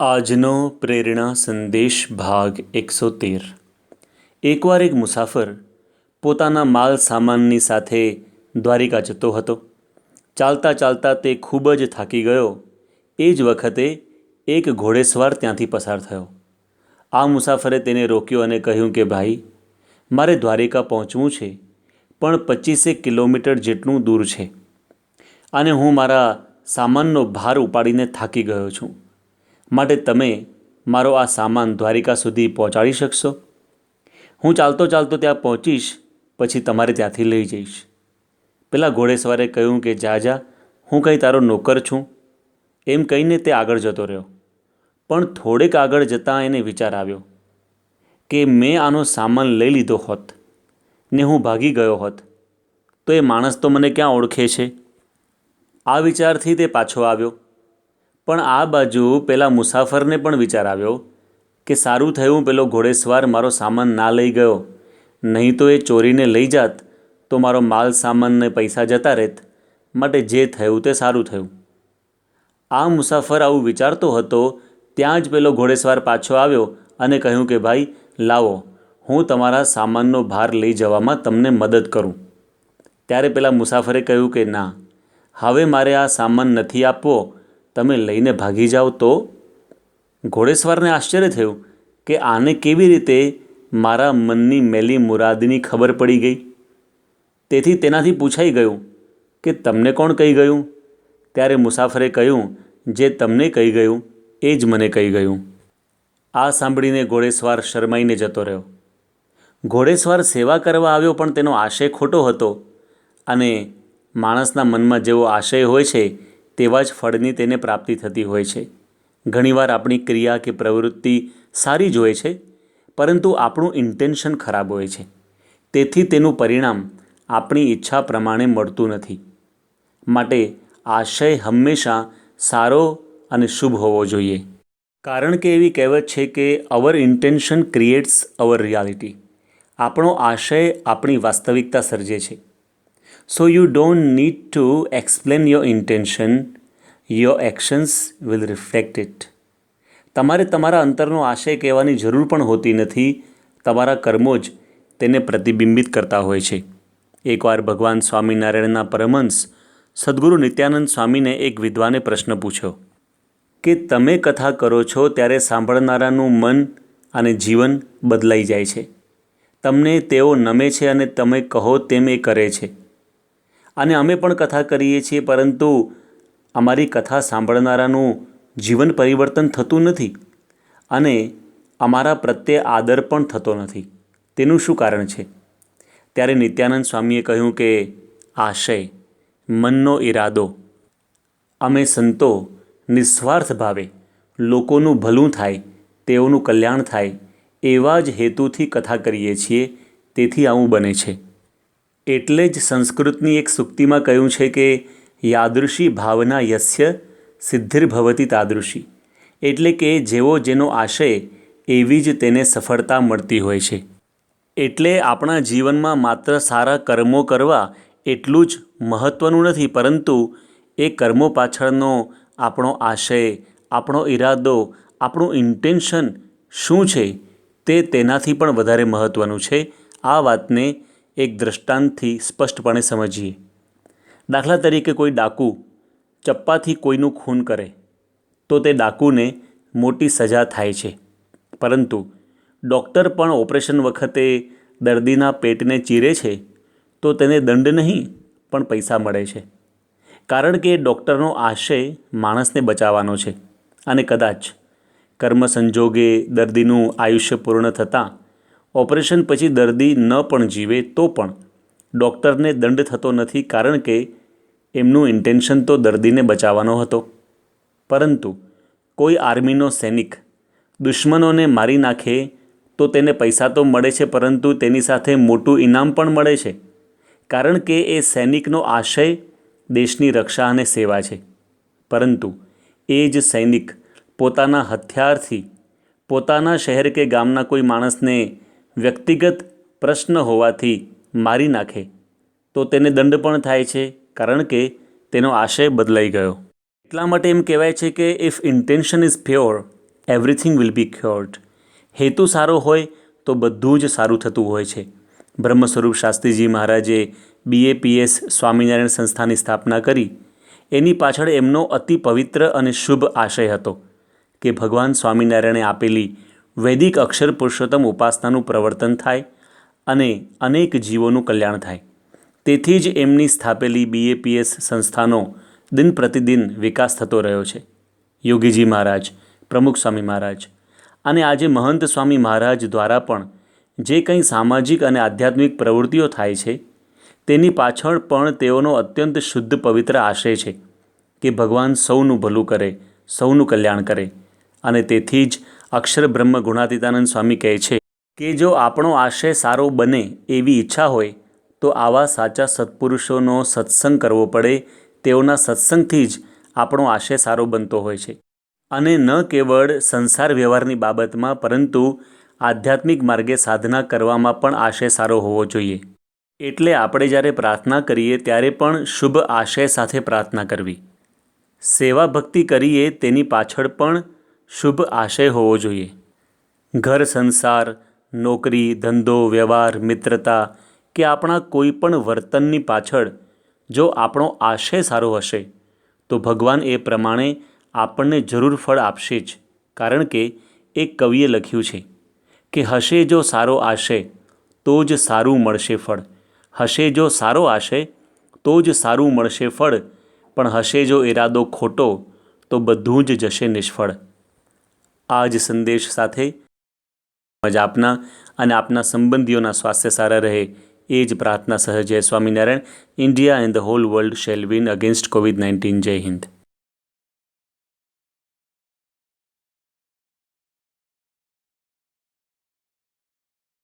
આજનો પ્રેરણા સંદેશ ભાગ એકસો તેર. એકવાર એક મુસાફર પોતાના માલ સામાનની સાથે દ્વારિકા જતો હતો. ચાલતા ચાલતા તે ખૂબ જ થાકી ગયો. એ જ વખતે એક ઘોડેસવાર ત્યાંથી પસાર થયો. આ મુસાફરે તેને રોક્યો અને કહ્યું કે, ભાઈ, મારે દ્વારિકા પહોંચવું છે, પણ પચીસેક કિલોમીટર જેટલું દૂર છે. અને હું મારા સામાનનો ભાર ઉપાડીને થાકી ગયો છું. માટે તમે મારો આ સામાન દ્વારિકા સુધી પહોંચાડી શકશો. હું ચાલતો ચાલતો ત્યાં પહોંચીશ, પછી તમારે ત્યાંથી લઈ જઈશ. પેલા ઘોડેસવારે કહ્યું કે, જા જા, હું કંઈ તારો નોકર છું. એમ કહીને તે આગળ જતો રહ્યો. પણ થોડેક આગળ જતાં એને વિચાર આવ્યો કે, મેં આનો સામાન લઈ લીધો હોત ને હું ભાગી ગયો હોત, તો એ માણસ તો મને ક્યાં ઓળખે છે? આ વિચારથી તે પાછો આવ્યો. પણ આ બાજુ પેલા મુસાફરને પણ વિચાર આવ્યો કે સારું થયું પેલો ઘોડેસવાર મારો સામાન ના લઈ ગયો. નહીં તો એ ચોરીને લઈ જાત, તો મારો માલ સામાન ને પૈસા જતા રહેત માટે જે થયું તે સારું થયું. આ મુસાફર આવું વિચારતો હતો, ત્યાં જ પેલો ઘોડેસવાર પાછો આવ્યો અને કહ્યું કે, ભાઈ, લાવો, હું તમારા સામાનનો ભાર લઈ જવામાં તમને મદદ કરું. ત્યારે પેલા મુસાફરે કહ્યું કે, ના, હવે મારે આ સામાન નથી આપવો તમે લઈને ભાગી જાઓ તો ઘોડેસવારને આશ્ચર્ય થયું કે આને કેવી રીતે મારા મનની મેલી મુરાદની ખબર પડી ગઈ. તેથી તેનાથી પૂછાઈ ગયું કે તમને કોણ કહી ગયું? ત્યારે મુસાફરે કહ્યું, જે તમને કહી ગયું, એ જ મને કહી ગયું. આ સાંભળીને ઘોડેસવાર શરમાઈને જતો રહ્યો. ઘોડેસવાર સેવા કરવા આવ્યો પણ તેનો આશય ખોટો હતો અને માણસના મનમાં જેવો આશય હોય છે તેવા જ ફળની તેને પ્રાપ્તિ થતી હોય છે. ઘણીવાર આપણી ક્રિયા કે પ્રવૃત્તિ સારી જ હોય છે, પરંતુ આપણું ઇન્ટેન્શન ખરાબ હોય છે. તેથી તેનું પરિણામ આપણી ઈચ્છા પ્રમાણે મળતું નથી. માટે આશય હંમેશા સારો અને શુભ હોવો જોઈએ. કારણ કે એવી કહેવત છે કે our intention creates our reality આપણો આશય આપણી વાસ્તવિકતા સર્જે છે. So you don't need to explain your intention your actions will reflect it તમારે તમારા અંતરનો આશય કહેવાની જરૂર પણ હોતી નથી. તમારા કર્મો જ તેને પ્રતિબિંબિત કરતા હોય છે. એકવાર ભગવાન સ્વામિનારાયણના પરમહંસ સદગુરુ નિત્યાનંદ સ્વામીને એક વિદ્વાને પ્રશ્ન પૂછ્યો કે તમે કથા કરો છો ત્યારે સાંભળનારાનું મન અને જીવન બદલાઈ જાય છે. તમને તેઓ નમે છે અને તમે કહો તેમ એ કરે છે. અને અમે પણ કથા કરીએ છીએ, પરંતુ અમારી કથા સાંભળનારાનું જીવન પરિવર્તન થતું નથી અને અમારા પ્રત્યે આદર પણ થતો નથી. તેનું શું કારણ છે? ત્યારે નિત્યાનંદ સ્વામીએ કહ્યું કે, આશય, મનનો ઈરાદો. અમે સંતો નિસ્વાર્થ ભાવે, લોકોનું ભલું થાય, તેઓનું કલ્યાણ થાય, એવા જ હેતુથી કથા કરીએ છીએ, તેથી આવું બને છે. એટલે જ સંસ્કૃતની એક સૂક્તિમાં કહ્યું છે કે યાદૃશી ભાવના યસ્ય સિદ્ધિર્ભવતી તાદૃશી. એટલે કે જેવો જેનો આશય, એવી જ તેને સફળતા મળતી હોય છે. એટલે આપણા જીવનમાં માત્ર સારા કર્મો કરવા એટલું જ મહત્ત્વનું નથી, પરંતુ એ કર્મો પાછળનો આપણો આશય, આપણો ઈરાદો, આપણું ઇન્ટેન્શન શું છે તે તેનાથી પણ વધારે મહત્ત્વનું છે. આ વાતને એક દ્રષ્ટાંતથી સ્પષ્ટપણે સમજીએ. દાખલા તરીકે કોઈ ડાકુ ચપ્પાથી કોઈનું ખૂન કરે, તો તે ડાકુને મોટી સજા થાય છે. પરંતુ ડૉક્ટર પણ ઓપરેશન વખતે દર્દીના પેટને ચીરે છે, તો તેને દંડ નહીં, પણ પૈસા મળે છે. કારણ કે ડૉક્ટરનો આશય માણસને બચાવવાનો છે અને કદાચ કર્મ સંજોગે દર્દીનું આયુષ્ય પૂર્ણ થતાં ઓપરેશન પછી દર્દી ન પણ જીવે તો પણ ડૉક્ટરને દંડ થતો નથી કારણ કે એમનું ઇન્ટેન્શન તો દર્દીને બચાવવાનો હતો. પરંતુ કોઈ આર્મીનો સૈનિક દુશ્મનોને મારી નાખે તો તેને પૈસા તો મળે છે પરંતુ તેની સાથે મોટું ઇનામ પણ મળે છે. કારણ કે એ સૈનિકનો આશય દેશની રક્ષા અને સેવા છે. પરંતુ એ જ સૈનિક પોતાના હથિયારથી પોતાના શહેર કે ગામના કોઈ માણસને વ્યક્તિગત પ્રશ્ન હોવાથી મારી નાખે, તો તેને દંડ પણ થાય છે, કારણ કે તેનો આશય બદલાઈ ગયો. એટલા માટે એમ કહેવાય છે કે if intention is pure everything will be cured હેતુ સારો હોય, તો બધું જ સારું થતું હોય છે. બ્રહ્મ સ્વરૂપ શાસ્ત્રીજી મહારાજે બીએપીએસ સ્વામિનારાયણ સંસ્થાની સ્થાપના કરી. એની પાછળ એમનો અતિ પવિત્ર અને શુભ આશય હતો કે ભગવાન સ્વામિનારાયણે આપેલી વૈદિક અક્ષર પુરુષોત્તમ ઉપાસનાનું પ્રવર્તન થાય અને અનેક જીવોનું કલ્યાણ થાય. તેથી જ એમની સ્થાપેલી બીએપીએસ સંસ્થાનો દિન પ્રતિદિન વિકાસ થતો રહ્યો છે. યોગીજી મહારાજ, પ્રમુખ સ્વામી મહારાજ અને આજે મહંત સ્વામી મહારાજ દ્વારા પણ જે કંઈ સામાજિક અને આધ્યાત્મિક પ્રવૃત્તિઓ થાય છે, તેની પાછળ પણ તેઓનો અત્યંત શુદ્ધ પવિત્ર આશય છે કે ભગવાન સૌનું ભલું કરે, સૌનું કલ્યાણ કરે અને તેથી જ અક્ષર બ્રહ્મ ગુણાતીતાનંદ સ્વામી કહે છે કે જો આપણો આશય સારો બને એવી ઈચ્છા હોય, તો આવા સાચા સત્પુરુષોનો સત્સંગ કરવો પડે. તેઓના સત્સંગથી જ આપણો આશય સારો બનતો હોય છે. અને ન કેવળ સંસાર વ્યવહારની બાબતમાં, પરંતુ આધ્યાત્મિક માર્ગે સાધના કરવામાં પણ આશય સારો હોવો જોઈએ. એટલે આપણે જ્યારે પ્રાર્થના કરીએ, ત્યારે પણ શુભ આશય સાથે પ્રાર્થના કરવી. સેવા ભક્તિ કરીએ, તેની પાછળ પણ શુભ આશય હોવો જોઈએ. ઘર સંસાર, નોકરી, ધંધો, વ્યવહાર, મિત્રતા કે આપણા કોઈ પણ વર્તનની પાછળ જો આપણો આશય સારો હશે, તો ભગવાન એ પ્રમાણે આપણને જરૂર ફળ આપશે જ. કારણ કે એક કવિએ લખ્યું છે કે, હશે જો સારો આશય, તો જ સારું મળશે ફળ. હશે જો સારો આશય, તો જ સારું મળશે ફળ. પણ હશે જો ઈરાદો ખોટો, તો બધું જ જશે નિષ્ફળ. આ જ સંદેશ સાથે જ આપના અને આપના સંબંધીઓના સ્વાસ્થ્ય સારા રહે એ જ પ્રાર્થના સહ જય Swaminarayan India and the whole world shall win against Covid nineteen જય હિન્દ.